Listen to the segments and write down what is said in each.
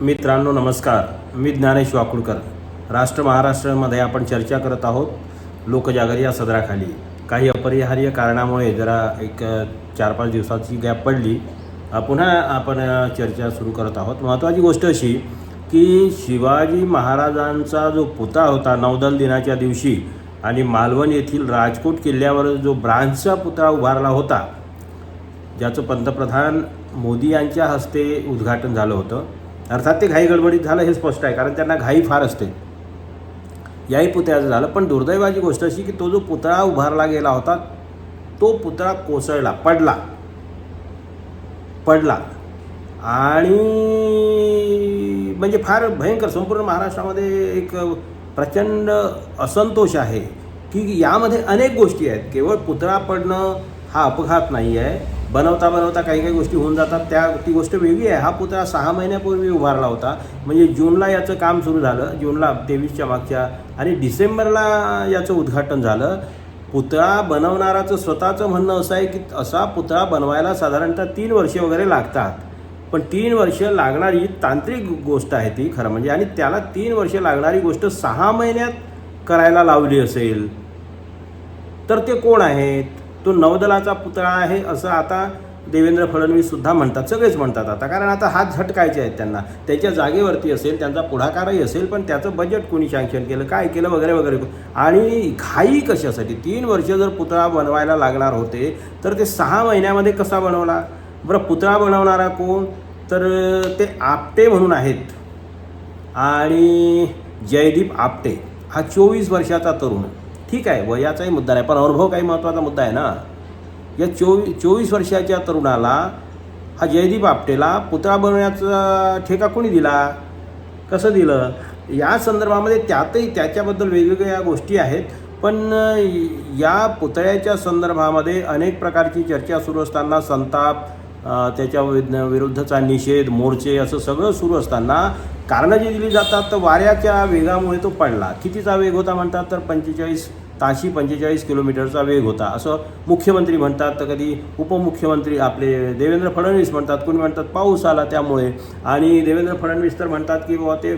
मित्रांनो नमस्कार. मी ज्ञानेश वाकुडकर. राष्ट्र महाराष्ट्रामध्ये आपण चर्चा करत आहोत लोकजागर या सदराखाली. काही अपरिहार्य कारणामुळे जरा एक चार पाच दिवसाची गॅप पडली. पुन्हा आपण चर्चा सुरू करत आहोत. महत्त्वाची गोष्ट अशी की शिवाजी महाराजांचा जो पुतळा होता नौदल दिनाच्या दिवशी आणि मालवण येथील राजकोट किल्ल्यावर जो ब्रांचचा पुतळा उभारला होता ज्याचं पंतप्रधान मोदी यांच्या हस्ते उद्घाटन झालं होतं. अर्थात ते घाई गडबडीत झालं हे स्पष्ट आहे कारण त्यांना घाई फार असते. याही पुतळ्याचं झालं पण दुर्दैवाची गोष्ट अशी की तो जो पुतळा उभारला गेला होता तो पुतळा कोसळला पडला. पडला. आणि म्हणजे फार भयंकर संपूर्ण महाराष्ट्रामध्ये एक प्रचंड असंतोष आहे की यामध्ये अनेक गोष्टी आहेत. केवळ पुतळा पडणं हा अपघात नाही आहे बनवता बनवता काही काही गोष्टी होऊन जातात. त्या ती गोष्ट वेगळी आहे. हा पुतळा सहा महिन्यापूर्वी उभारला होता. म्हणजे जूनला याचं काम सुरू झालं. जूनला तेवीसच्या मागच्या आणि डिसेंबरला याचं उद्घाटन झालं. पुतळा बनवणाराचं स्वतःचं म्हणणं असं आहे की असा पुतळा बनवायला साधारणतः तीन वर्षे वगैरे लागतात. पण तीन वर्ष लागणारी तांत्रिक गोष्ट आहे ती खरं म्हणजे. आणि त्याला तीन वर्ष लागणारी गोष्ट सहा महिन्यात करायला लावली असेल. तर ते कोण आहेत? तो नवदलाचा पुतळा आहे असं आता देवेंद्र फडणवीससुद्धा म्हणतात सगळेच म्हणतात आता. कारण आता हात झटकायचे आहेत त्यांना. त्याच्या जागेवरती असेल त्यांचा पुढाकारही असेल पण त्याचं बजेट कोणी सँक्शन केलं काय केलं वगैरे वगैरे. आणि घाई कशासाठी? तीन वर्ष जर पुतळा बनवायला लागणार होते तर ते सहा महिन्यामध्ये कसा बनवला? बरं पुतळा बनवणारा कोण? तर ते आपटे म्हणून आहेत. आणि जयदीप आपटे हा चोवीस वर्षाचा तरुण ठीक आहे वयाचाही मुद्दा नाही पण अनुभव काही महत्त्वाचा मुद्दा आहे ना. या चोवी चोवीस वर्षाच्या तरुणाला हा जयदीप आपटेला पुतळा बनवण्याचा ठेका कोणी दिला? कसं दिलं? या संदर्भामध्ये त्यातही त्याच्याबद्दल वेगवेगळ्या गोष्टी आहेत पण या पुतळ्याच्या संदर्भामध्ये अनेक प्रकारची चर्चा सुरू असताना संताप त्याच्या विरुद्धचा निषेध मोर्चे असं सगळं सुरू असताना कारणं जी दिली जातात तर वाऱ्याच्या वेगामुळे तो पडला. कितीचा वेग होता म्हणतात तर पंचेचाळीस ताशी पंचेचाळीस किलोमीटरचा वेग होता. असं मुख्यमंत्री म्हणतात. तर कधी उपमुख्यमंत्री आपले देवेंद्र फडणवीस म्हणतात कोणी म्हणतात पाऊस आला त्यामुळे. आणि देवेंद्र फडणवीस तर म्हणतात की बाबा ते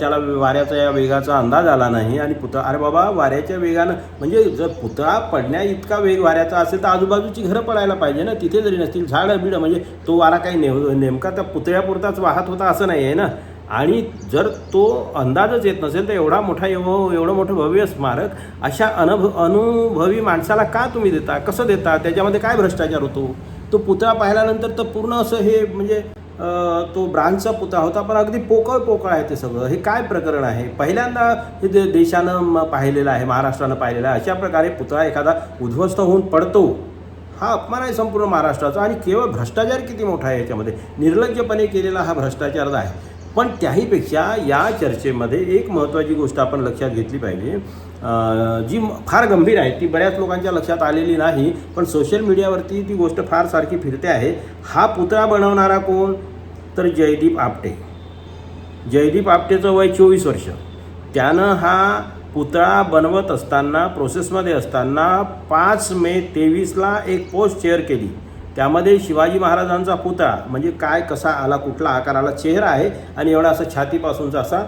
त्याला वाऱ्याचा या वेगाचा अंदाज आला नाही. आणि पुतळा अरे बाबा वाऱ्याच्या वेगानं म्हणजे जर पुतळा पडण्या इतका वेग वाऱ्याचा असेल तर आजूबाजूची घरं पडायला पाहिजे ना. तिथे जरी नसतील झाडं बिडं म्हणजे तो वारा काही नेम नेमका त्या पुतळ्यापुरताच वाहत होता असं नाही आहे ना. आणि जर तो अंदाजच येत नसेल तर एवढा मोठा एव एवढं मोठं भव्य स्मारक अशा अनभ अनुभवी माणसाला का तुम्ही देता? कसं देता? त्याच्यामध्ये काय भ्रष्टाचार होतो? तो पुतळा पाहिल्यानंतर तर पूर्ण असं हे म्हणजे तो ब्रांचचा पुतळा होता पण अगदी पोकळ पोकळ आहे ते सगळं. हे काय प्रकरण आहे? पहिल्यांदा हे दे देशानं म- पाहिलेलं आहे महाराष्ट्रानं पाहिलेलं आहे. अशा प्रकारे पुतळा एखादा उद्ध्वस्त होऊन पडतो. हा अपमान आहे संपूर्ण महाराष्ट्राचा. आणि केवळ भ्रष्टाचार किती मोठा आहे याच्यामध्ये? निर्लज्जपणे केलेला हा भ्रष्टाचार आहे. पण त्याहीपेक्षा या चर्चेमध्ये एक महत्त्वाची गोष्ट आपण लक्षात घेतली पाहिजे. जी फार गंभीर आहे ती बऱ्याच लोकांच्या लक्षात आलेली नाही पण सोशल मीडियावरती ती गोष्ट फार सारखी फिरते आहे. हा पुतळा बनवणारा कोण? तर जयदीप आपटे. जयदीप आपटेचं वय चोवीस वर्ष. त्यानं हा पुतळा बनवत असताना प्रोसेसमध्ये असताना पाच मे तेवीसला एक पोस्ट शेअर केली. त्यामध्ये शिवाजी महाराजांचा पुतळा म्हणजे काय कसा आला कुठला आकार आला चेहरा आहे आणि एवढा असा छातीपासूनचा असा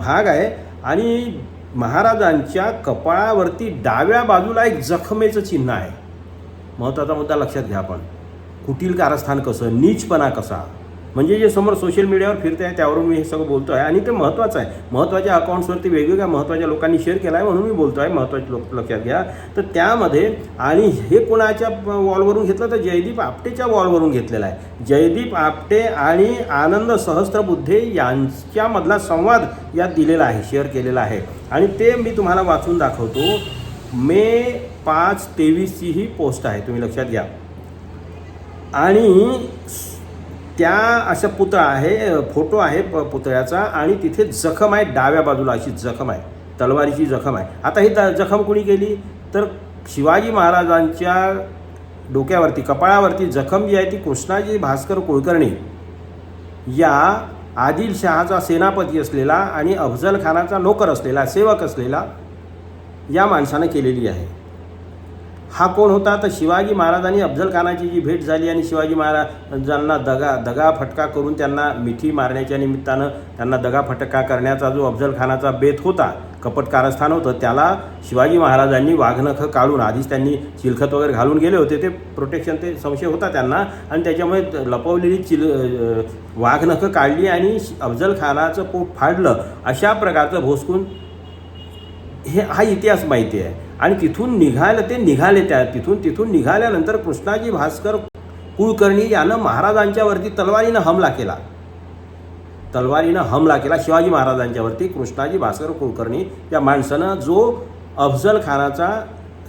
भाग आहे. आणि महाराजांच्या कपाळावरती डाव्या बाजूला एक जखमेचं चिन्ह आहे. महत्त्वाचा मुद्दा लक्षात घ्या आपण. कुटील कारस्थान कसं नीचपणा कसा? म्हणजे जे समोर सोशल मीडियावर फिरते आहे त्यावरून मी हे सगळं बोलतो आहे आणि ते महत्त्वाचं आहे. महत्त्वाच्या अकाउंट्सवरती वेगवेगळ्या महत्त्वाच्या लोकांनी शेअर केला आहे म्हणून मी बोलतो आहे महत्त्वाचे लोक लक्षात घ्या. तर त्यामध्ये आणि हे कोणाच्या वॉलवरून घेतलं? तर जयदीप आपटेच्या वॉलवरून घेतलेलं आहे. जयदीप आपटे आणि आनंद सहस्त्रबुद्धे यांच्यामधला संवाद यात दिलेला आहे शेअर केलेला आहे. आणि ते मी तुम्हाला वाचून दाखवतो. मे पाच तेवीसची ही पोस्ट आहे. तुम्ही लक्षात घ्या. आणि त्या अशा पुतळा आहे फोटो आहे प- पुतळ्याचा आणि तिथे जखम आहे डाव्या बाजूला अशी जखम आहे तलवारीची जखम आहे. आता ही द- जखम कुणी केली? तर शिवाजी महाराजांच्या डोक्यावरती कपाळावरती जखम जी आहे ती कृष्णाजी भास्कर कुलकर्णी या आदिलशहाचा सेनापती असलेला आणि अफजल खानाचा नोकर असलेला सेवक असलेला या माणसानं केलेली आहे. हा कोण होता? तर शिवाजी महाराजांनी अफजल खानाची जी भेट झाली आणि शिवाजी महाराजांना दगा दगा फटका करून त्यांना मिठी मारण्याच्या निमित्तानं त्यांना दगा फटका करण्याचा जो अफजल खानाचा बेत होता कपट कारस्थान होतं त्याला शिवाजी महाराजांनी वाघनखं काढून आधीच त्यांनी चिलखत वगैरे घालून गेले होते. ते प्रोटेक्शन ते संशय होता त्यांना. आणि त्याच्यामुळे लपवलेली चिल वाघनखं काढली आणि अफजल खानाचं पोट फाडलं. अशा प्रकारचं भोसकून हे हा इतिहास माहिती आहे. आणि तिथून निघायला ते निघाले त्या तिथून तिथून निघाल्यानंतर कृष्णाजी भास्कर कुलकर्णी यानं महाराजांच्यावरती तलवारीनं हमला केला. तलवारीनं हमला केला. शिवाजी महाराजांच्यावरती कृष्णाजी भास्कर कुलकर्णी या माणसानं जो अफजल खानाचा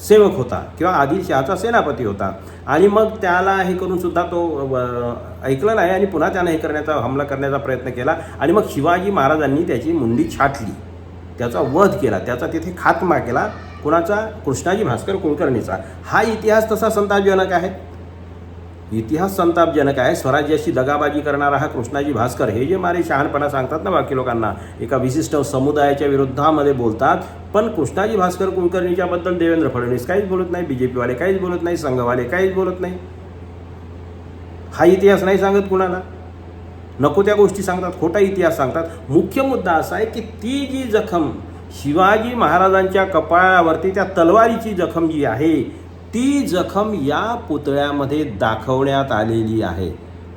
सेवक होता किंवा आदिलशहाचा सेनापती होता आणि मग त्याला हे करून सुद्धा तो ऐकलं नाही आणि पुन्हा त्यानं हे करण्याचा हमला करण्याचा प्रयत्न केला आणि मग शिवाजी महाराजांनी त्याची मुंडी छाटली. त्याचा वध केला. त्याचा तिथे खात्मा केला. कुणाचा? कृष्णाजी भास्कर कुलकर्णीचा. हा इतिहास तसा संतापजनक आहे? इतिहास संतापजनक आहे. स्वराज्याशी दगाबाजी करणारा हा कृष्णाजी भास्कर हे जे मारे शहाणपणा सांगतात ना बाकी लोकांना एका विशिष्ट समुदायाच्या विरुद्धामध्ये बोलतात पण कृष्णाजी भास्कर कुलकर्णीच्याबद्दल देवेंद्र फडणवीस काहीच बोलत नाही बी जे पीवाले काहीच बोलत नाही संघवाले काहीच बोलत नाही. हा इतिहास नाही सांगत कुणाला? नको त्या गोष्टी सांगतात खोटा इतिहास सांगतात. मुख्य मुद्दा असा आहे की ती जी जखम शिवाजी महाराजांच्या कपाळावरती त्या तलवारीची जखम जी आहे ती जखम या पुतळ्यामध्ये दाखवण्यात आलेली आहे.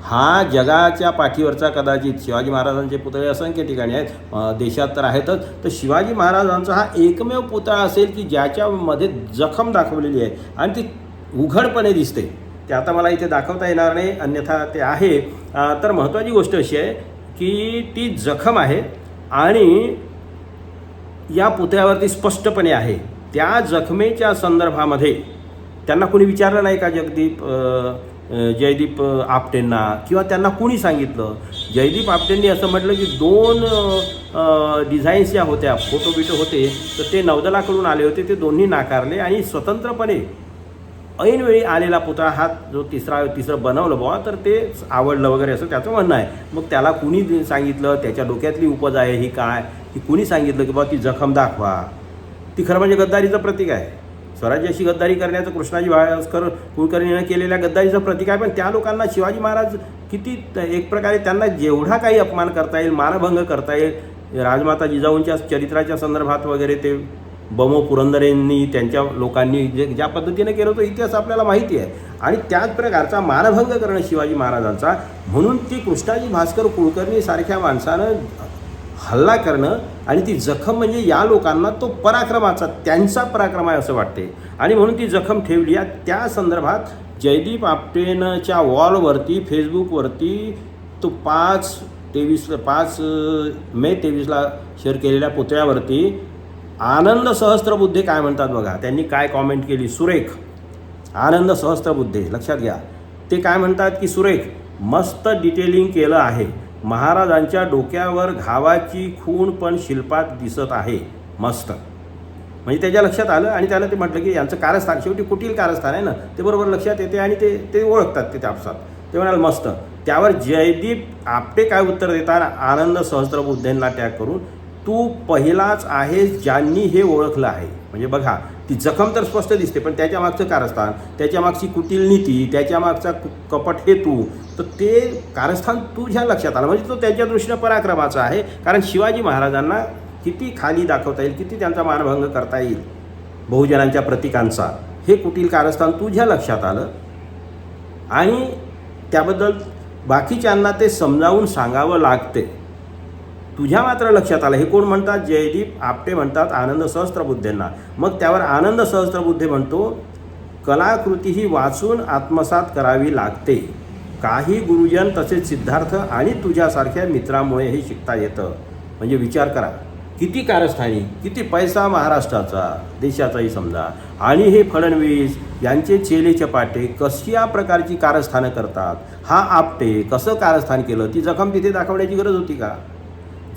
हा जगाच्या पाठीवरचा कदाचित शिवाजी महाराजांचे पुतळे असंख्य ठिकाणी आहेत. देशात तर आहेतच तर शिवाजी महाराजांचा हा एकमेव पुतळा असेल की ज्याच्यामध्ये जखम दाखवलेली आहे आणि ती उघडपणे दिसते. ते आता मला इथे दाखवता येणार नाही अन्यथा ते आहे. तर महत्त्वाची गोष्ट अशी आहे की ती जखम आहे आणि या पुतळ्यावरती स्पष्टपणे आहे. त्या जखमेच्या संदर्भामध्ये त्यांना कोणी विचारलं नाही का जगदीप जयदीप आपटेंना? किंवा त्यांना कोणी सांगितलं? जयदीप आपटेंनी असं म्हटलं की दोन डिझाईन्स ज्या होत्या फोटो बिटो होते तर ते नौदलाकडून आले होते ते दोन्ही नाकारले आणि स्वतंत्रपणे ऐनवेळी आलेला पुतळा हा जो तिसरा तिसरं बनवलं बुवा तर ते आवडलं वगैरे असं त्याचं म्हणणं आहे. मग त्याला कुणी सांगितलं? त्याच्या डोक्यातली उपज आहे ही काय? की कुणी सांगितलं की बाबा ती जखम दाखवा. ती खरं म्हणजे गद्दारीचं प्रतीक आहे. स्वराज्याशी गद्दारी करण्याचं कृष्णाजी भास्कर कुलकर्णीनं केलेल्या गद्दारीचं प्रतीक आहे. पण त्या लोकांना शिवाजी महाराज किती एक प्रकारे त्यांना जेवढा काही अपमान करता येईल मानभंग करता येईल राजमाता जिजाऊंच्या चरित्राच्या संदर्भात वगैरे ते बमो पुरंदरेंनी त्यांच्या लोकांनी जे ज्या पद्धतीने केलं तो इतिहास आपल्याला माहिती आहे. आणि त्याच प्रकारचा मानभंग करणं शिवाजी महाराजांचा. म्हणून ती कृष्णाजी भास्कर कुलकर्णी सारख्या माणसानं हल्ला करणं आणि ती जखम म्हणजे या लोकांना तो पराक्रमाचा त्यांचा पराक्रम आहे असं वाटते. आणि म्हणून ती जखम ठेवली आहे. त्या संदर्भात जयदीप आपटेनच्या वॉलवरती फेसबुकवरती तो पाच तेवीस पाच मे तेवीसला शेअर केलेल्या पुतळ्यावरती आनंद सहस्त्रबुद्धे काय म्हणतात बघा? त्यांनी काय कॉमेंट केली? सुरेख. आनंद सहस्त्रबुद्धे लक्षात घ्या. ते काय म्हणतात की सुरेख मस्त डिटेलिंग केलं आहे. महाराजांच्या डोक्यावर घावाची खूण पण शिल्पात दिसत आहे. मस्त. म्हणजे त्याच्या लक्षात आलं आणि त्याला ते म्हटलं की यांचं कारस्थान शेवटी कुटील कारस्थान आहे ना ते बरोबर लक्षात येते आणि ते ते ओळखतात ते आपसात. ते म्हणाल मस्त. त्यावर जयदीप आपटे काय उत्तर देतात? आनंद सहस्त्रबुद्धेंना टॅग करून तू पहिलाच आहेस ज्यांनी हे ओळखलं आहे. म्हणजे बघा ती जखम तर स्पष्ट दिसते पण त्याच्या मागचं कारस्थान त्याच्या मागची कुटील नीती त्याच्या मागचा कु- कपट हेतू तर ते कारस्थान तुझ्या लक्षात आलं. म्हणजे तो त्याच्या दृष्टीनं पराक्रमाचा आहे. कारण शिवाजी महाराजांना किती खाली दाखवता येईल किती त्यांचा मानभंग करता येईल बहुजनांच्या प्रतीकांचा हे कुटील कारस्थान तुझ्या लक्षात आलं. आणि त्याबद्दल बाकीच्यांना ते समजावून सांगावं लागते. तुझ्या मात्र लक्षात आलं. हे कोण म्हणतात? जयदीप आपटे म्हणतात आनंद सहस्त्रबुद्धेंना. मग त्यावर आनंद सहस्त्रबुद्धे म्हणतो कलाकृती ही वाचून आत्मसात करावी लागते. काही गुरुजन तसेच सिद्धार्थ आणि तुझ्यासारख्या मित्रामुळे हे शिकता येतं. म्हणजे विचार करा. किती कारस्थानी किती पैसा महाराष्ट्राचा देशाचाही समजा. आणि हे फडणवीस यांचे चेले चपाटे कशा प्रकारची कारस्थानं करतात? हा आपटे कसं कारस्थान केलं? ती जखम तिथे दाखवण्याची गरज होती का?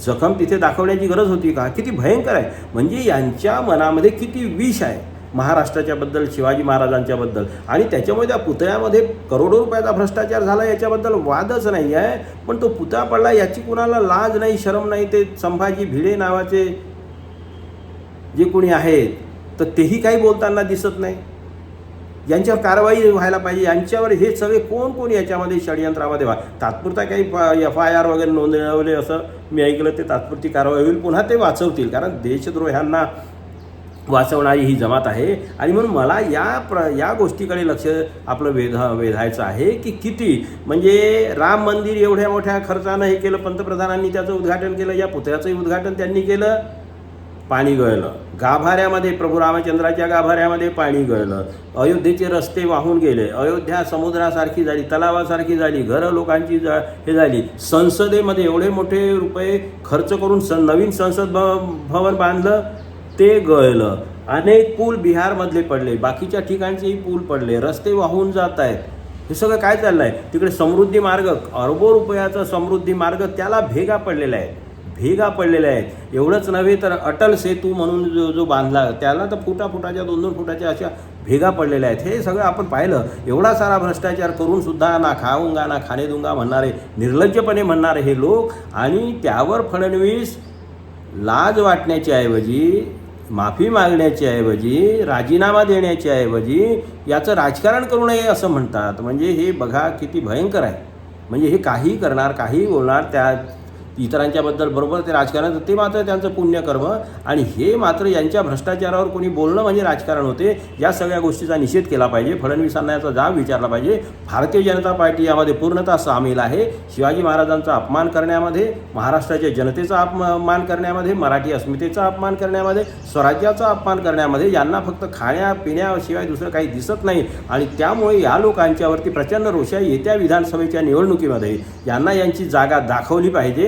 जखम तिथे दाखवण्याची गरज होती का? किती भयंकर आहे. म्हणजे यांच्या मनामध्ये किती विष आहे. महाराष्ट्राच्याबद्दल शिवाजी महाराजांच्याबद्दल. आणि त्याच्यामुळे त्या पुतळ्यामध्ये करोडो रुपयाचा भ्रष्टाचार झाला याच्याबद्दल वादच नाही आहे. पण तो पुतळा पडला याची कुणाला लाज नाही शरम नाही. ते संभाजी भिडे नावाचे जे कोणी आहेत तर तेही काही बोलताना दिसत नाही. यांच्यावर कारवाई व्हायला पाहिजे यांच्यावर हे सगळे कोण कोण याच्यामध्ये षडयंत्रामध्ये व्हा. तात्पुरता काही एफ आय आर वगैरे नोंदवले असं मी ऐकलं ते तात्पुरती कारवाई होईल पुन्हा ते वाचवतील. कारण देशद्रोह्यांना वाचवणारी ही जमात आहे. आणि म्हणून मला या प्र या गोष्टीकडे लक्ष आपलं वेध वेधायचं आहे की किती? म्हणजे राम मंदिर एवढ्या मोठ्या खर्चानं हे केलं पंतप्रधानांनी त्याचं उद्घाटन केलं या पुतळ्याचंही उद्घाटन त्यांनी केलं. पाणी गळलं. गाभाऱ्यामध्ये प्रभू रामचंद्राच्या गाभाऱ्यामध्ये पाणी गळलं. अयोध्येचे रस्ते वाहून गेले. अयोध्या समुद्रासारखी झाली तलावासारखी झाली घरं लोकांची ज- हे झाली. संसदेमध्ये एवढे मोठे रुपये खर्च करून स नवीन संसद भ- भवन बांधलं ते गळलं. अनेक पूल बिहारमधले पडले. बाकीच्या ठिकाणचेही पूल पडले. रस्ते वाहून जात आहेत. हे सगळं काय चाललं आहे तिकडे समृद्धी मार्ग अरबो रुपयाचा समृद्धी मार्ग त्याला भेगा पडलेला आहे. भेगा पडलेल्या आहेत. एवढंच नव्हे तर अटल सेतू म्हणून जो जो बांधला त्याला तर फुटा फुटाच्या दोन दोन फुटाच्या अशा भेगा पडलेल्या आहेत. हे सगळं आपण पाहिलं. एवढा सारा भ्रष्टाचार करून सुद्धा ना खाऊंगा ना खाणे दुंगा म्हणणारे निर्लज्जपणे म्हणणारे हे लोक आणि त्यावर फडणवीस लाज वाटण्याच्या ऐवजी माफी मागण्याची ऐवजी राजीनामा देण्याच्या ऐवजी याचं राजकारण करू नये असं म्हणतात. म्हणजे हे बघा किती भयंकर आहे. म्हणजे हे काही करणार काही बोलणार त्या इतरांच्याबद्दल बरोबर ते राजकारण ते मात्र त्यांचं पुण्यकर्म. आणि हे मात्र यांच्या भ्रष्टाचारावर कोणी बोलणं म्हणजे राजकारण होते या सगळ्या गोष्टीचा निषेध केला पाहिजे. फडणवीसांना याचा जाब विचारला पाहिजे. भारतीय जनता पार्टी यामध्ये पूर्णतः सामील आहे. शिवाजी महाराजांचा अपमान करण्यामध्ये महाराष्ट्राच्या जनतेचा अपमान करण्यामध्ये मराठी अस्मितेचा अपमान करण्यामध्ये स्वराज्याचा अपमान करण्यामध्ये यांना फक्त खाण्यापिण्याशिवाय दुसरं काही दिसत नाही. आणि त्यामुळे या लोकांच्यावरती प्रचंड रोषा येत्या विधानसभेच्या निवडणुकीमध्ये. यांना यांची जागा दाखवली पाहिजे.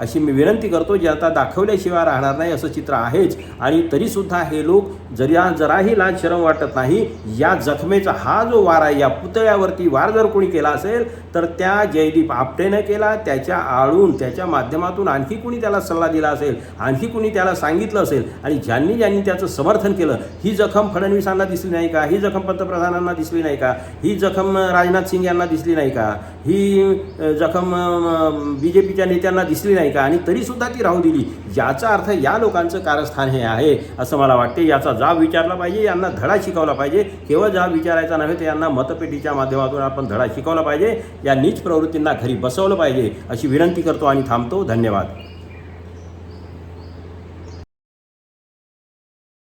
अशी मी विनंती करतो जनता दाखवल्याशिवाय राहणार नाही असं चित्र आहेच. आणि तरीसुद्धा हे लोक जरी जराही लहान शरम वाटत नाही या जखमेचा हा जो वार आहे या पुतळ्यावरती वार जर कोणी केला असेल तर त्या जयदीप आपटेनं केला त्याच्या आळून त्याच्या माध्यमातून आणखी कुणी त्याला सल्ला दिला असेल आणखी कुणी त्याला सांगितलं असेल आणि ज्यांनी ज्यांनी त्याचं समर्थन केलं ही जखम फडणवीसांना दिसली नाही का? ही जखम पंतप्रधानांना दिसली नाही का? ही जखम राजनाथ सिंग यांना दिसली नाही का? ही जखम बी जे पीच्या नेत्यांना दिसली नाही नाही का? आणि तरीसुद्धा ती राहू दिली. याचा अर्थ या लोकांचं कारस्थान हे आहे. असं मला वाटते. याचा जाब विचारला पाहिजे. यांना धडा शिकवला पाहिजे. केवळ जाब विचारायचा नव्हे तर यांना मतपेटीच्या माध्यमातून आपण धडा शिकवला पाहिजे. या नीच प्रवृत्तींना घरी बसवलं पाहिजे अशी विनंती करतो आणि थांबतो. धन्यवाद.